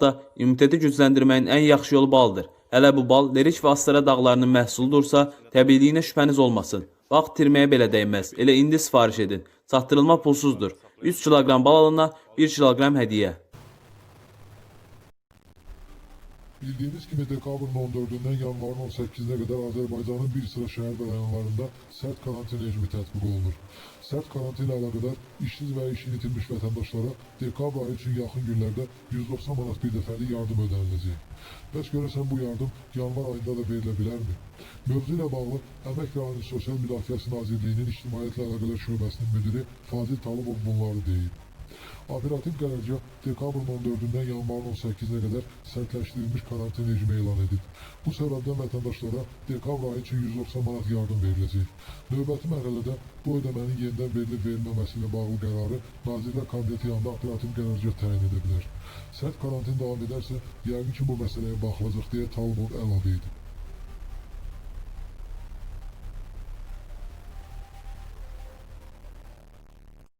da immuniteti gücləndirməyin ən yaxşı yolu baldır. Hələ bu bal Leriç və Astara dağlarının məhsuludursa, təbiiliyinə şübhəniz olmasın. Vaxt itirməyə belə dəyməz. Elə indi sifariş edin. Çatdırılma pulsuzdur. 3 kiloqram bal alına 1 kiloqram hədiyyə. Bildiğiniz gibi dekabrın 14'ünden yanvarın 18'ine kadar Azerbaycan'ın bir sıra şehir ve rayonlarında sert karantina rejimi tatbik olunur. Sert karantina ile kadar işsiz ve işini itirmiş vatandaşlara dekabr ayı için yakın günlerde 190 manat bir defeli yardım ödenilecek. Bəs görəsən bu yardım yanvar ayında da verilebilir mi? Mövzu bağlı Əmək və Ailə Sosial Müdafiəsi Nazirliyinin İctimaiyyətlə Əlaqələr Şöbəsinin müdiri Fazil Talıbov bunları deyib. Operativ qərargah dekabrın 14-dən yanvarın 18-nə qədər sərtləşdirilmiş karantin rejimi elan edib. Bu səbəbdən vətəndaşlara dekabr ayı üçün 190 manat yardım veriləcək. Növbəti mərhələdə bu ödəmənin yenidən verilib verilməməsi ilə bağlı qərarı Nazirlər Kabineti yanında operativ qərargah təyin edə bilər. Sərt karantin davam edərsə, yəqin ki bu məsələyə baxılacaq deyə Talibov əlavə edib.